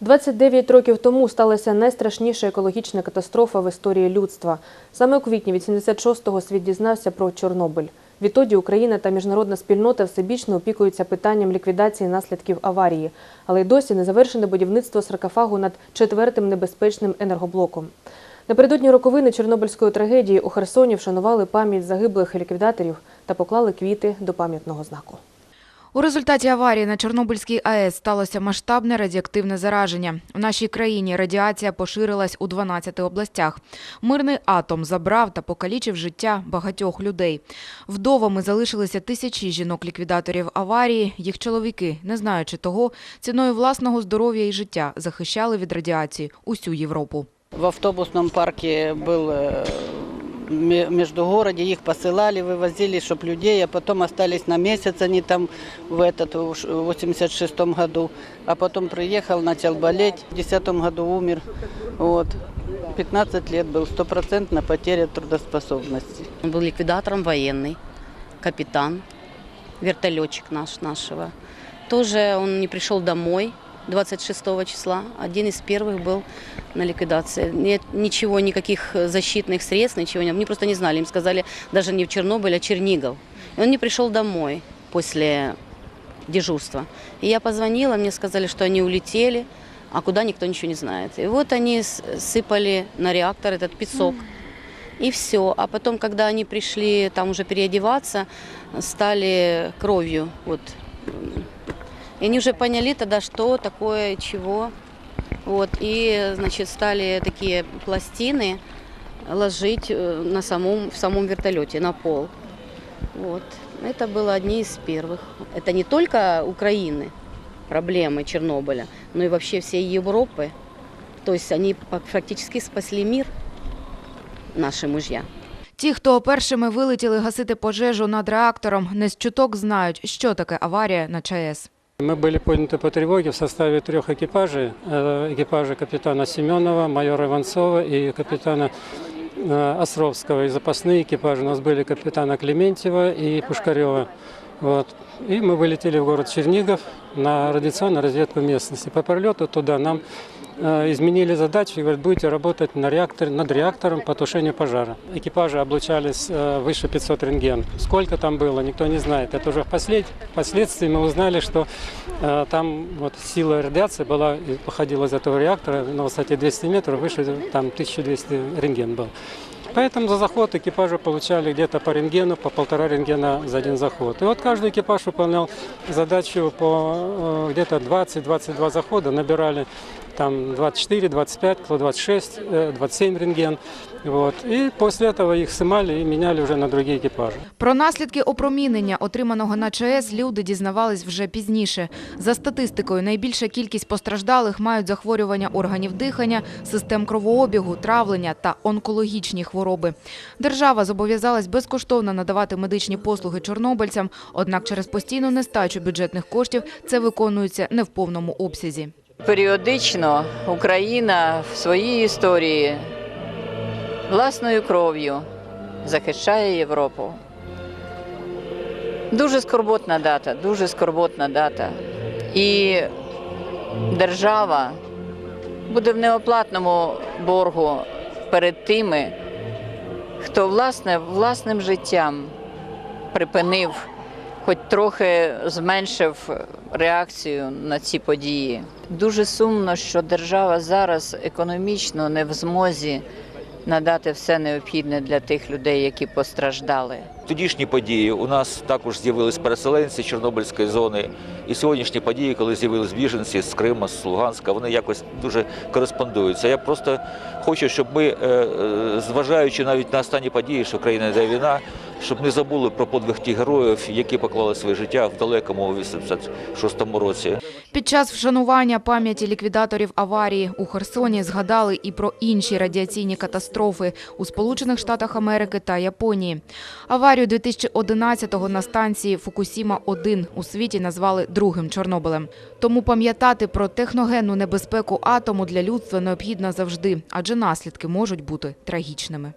29 років тому сталася найстрашніша екологічна катастрофа в історії людства. Саме у квітні 86-го світ дізнався про Чорнобиль. Відтоді Україна та міжнародна спільнота всебічно опікуються питанням ліквідації наслідків аварії, але й досі не завершене будівництво саркофагу над четвертим небезпечним енергоблоком. Напередодні роковини Чорнобильської трагедії у Херсоні вшанували пам'ять загиблих ліквідаторів та поклали квіти до пам'ятного знаку. У результаті аварії на Чорнобильській АЕС сталося масштабне радіоактивне зараження. У нашій країні радіація поширилась у 12 областях. Мирний атом забрав та покалічив життя багатьох людей. Вдовами залишилися тисячі жінок-ліквідаторів аварії. Їх чоловіки, не знаючи того, ціною власного здоров'я і життя захищали від радіації усю Європу. В автобусном парке был э, ме- между городе, их посылали, вывозили, чтоб людей, а потом остались на месяц они там в этот, в 86 году. А потом приехал, начал болеть, в 10 году умер. Вот. 15 лет был, стопроцентная потеря трудоспособности. Он был ликвидатором военный, капитан, вертолетчик наш, нашего. Тоже он не пришел домой 26 числа. Один из первых был на ликвидации. Нет ничего, никаких защитных средств, ничего не было. Они просто не знали. Им сказали даже не в Чернобыль, а Чернигов. И он не пришел домой после дежурства. И я позвонила, мне сказали, что они улетели, а куда никто ничего не знает. И вот они сыпали на реактор этот песок. И все. А потом, когда они пришли там уже переодеваться, стали кровью. Вот. И они уже поняли тогда, что такое, чего. Вот. И, значит, стали такие пластины ложить э, на самом, в самом вертолете, на пол. Вот. Это было одни из первых. Это не только Украины проблемы Чернобыля, но и вообще всей Европы. То есть они па- практически спасли мир, наши мужья. Ті, хто першими вилетіли гасити пожежу над реактором, не з чуток знають, що таке аварія на ЧАЕС. Мы были подняты по тревоге в составе трех экипажей. Э, Экипажа капитана Семенова, майора Иванцова и капитана э, Островского. И запасные экипажи у нас были капитана Клементьева и Пушкарева. Вот. И мы вылетели в город Чернигов на радиационную разведку местности. По пролету туда нам э, изменили задачу и говорят, будете работать на реакторе, над реактором по тушению пожара. Экипажи облучались э, выше 500 рентген. Сколько там было, никто не знает. Это уже впослед- впоследствии мы узнали, что э, там вот сила радиации была, походила из этого реактора на высоте 200 метров, выше там 1200 рентген был. Поэтому за заход экипажи получали где-то по рентгену, по полтора рентгена за один заход. И вот каждый экипаж выполнял задачу по э, где-то 20-22 захода, набирали там 24, 25, кто 26, э, 27 рентген. Вот. И после этого их снимали и меняли уже на другие экипажи. Про наслідки опромінення, отриманого на ЧАЕС, люди дізнавались вже пізніше. За статистикою, найбільша кількість постраждалих мають захворювання органів дихання, систем кровообігу, травлення та онкологічні хвороби. Держава зобов'язалась безкоштовно надавати медичні послуги чорнобильцям, однак через постійну нестачу бюджетних коштів це виконується не в повному обсязі. Періодично Україна в своїй історії власною кров'ю захищає Європу. Дуже скорботна дата, дуже скорботна дата. І держава буде в неоплатному боргу перед тими, хто власне власним життям припинив, хоч трохи зменшив реакцію на ці події. Дуже сумно, що держава зараз економічно не в змозі надати все необхідне для тих людей, які постраждали. Тодішні події у нас також з'явились переселенці Чорнобильської зони. І сьогоднішні події, коли з'явились біженці з Крима, з Луганська, вони якось дуже кореспондуються. Я просто хочу, щоб ми, е, е, зважаючи навіть на останні події, що країна йде війна, щоб не забули про подвиг тих героїв, які поклали своє життя в далекому 86-му році. Під час вшанування пам'яті ліквідаторів аварії у Херсоні згадали і про інші радіаційні катастрофи у Сполучених Штатах Америки та Японії. Аварію 2011-го на станції Фукусіма-1 у світі назвали другим Чорнобилем. Тому пам'ятати про техногенну небезпеку атому для людства необхідно завжди, адже наслідки можуть бути трагічними.